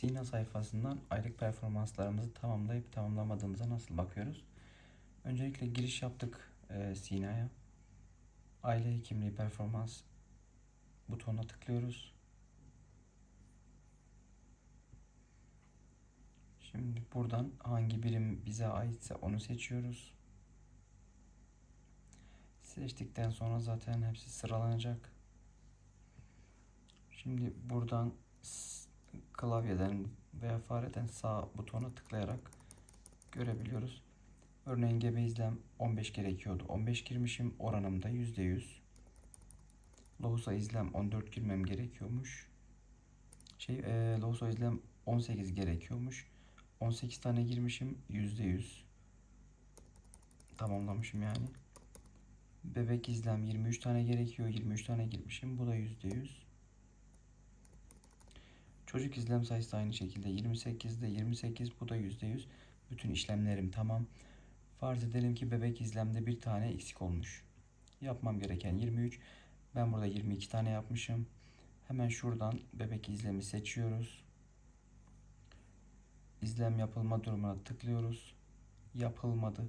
Sina sayfasından aylık performanslarımızı tamamlayıp tamamlamadığımıza nasıl bakıyoruz? Öncelikle giriş yaptık e, Sina'ya. Aile hekimliği performans butonuna tıklıyoruz. Şimdi buradan hangi birim bize aitse onu seçiyoruz. Seçtikten sonra zaten hepsi sıralanacak. Şimdi buradan klavyeden veya fareden sağ butona tıklayarak görebiliyoruz. Örneğin gebe izlem 15 gerekiyordu. 15 girmişim. Oranım da %100. Lohusa izlem 14 girmem gerekiyormuş. Şey, e, Lohusa izlem 18 gerekiyormuş. 18 tane girmişim. %100. Tamamlamışım yani. Bebek izlem 23 tane gerekiyor. 23 tane girmişim. Bu da %100. Çocuk izlem sayısı aynı şekilde 28'de 28 bu da %100. Bütün işlemlerim tamam. Farz edelim ki bebek izlemde bir tane eksik olmuş. Yapmam gereken 23. Ben burada 22 tane yapmışım. Hemen şuradan bebek izlemi seçiyoruz. İzlem yapılma durumuna tıklıyoruz. Yapılmadı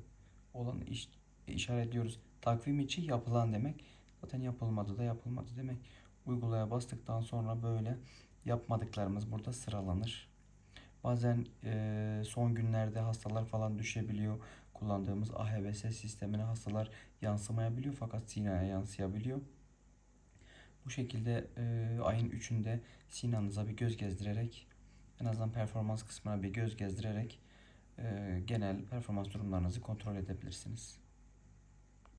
olan iş, işaretliyoruz. Takvim içi yapılan demek. Zaten yapılmadı da yapılmadı demek. Uygulaya bastıktan sonra böyle yapmadıklarımız burada sıralanır. Bazen e, son günlerde hastalar falan düşebiliyor. Kullandığımız AHVS sistemine hastalar yansımayabiliyor fakat Sina'ya yansıyabiliyor. Bu şekilde e, ayın 3'ünde Sina'nıza bir göz gezdirerek en azından performans kısmına bir göz gezdirerek e, genel performans durumlarınızı kontrol edebilirsiniz.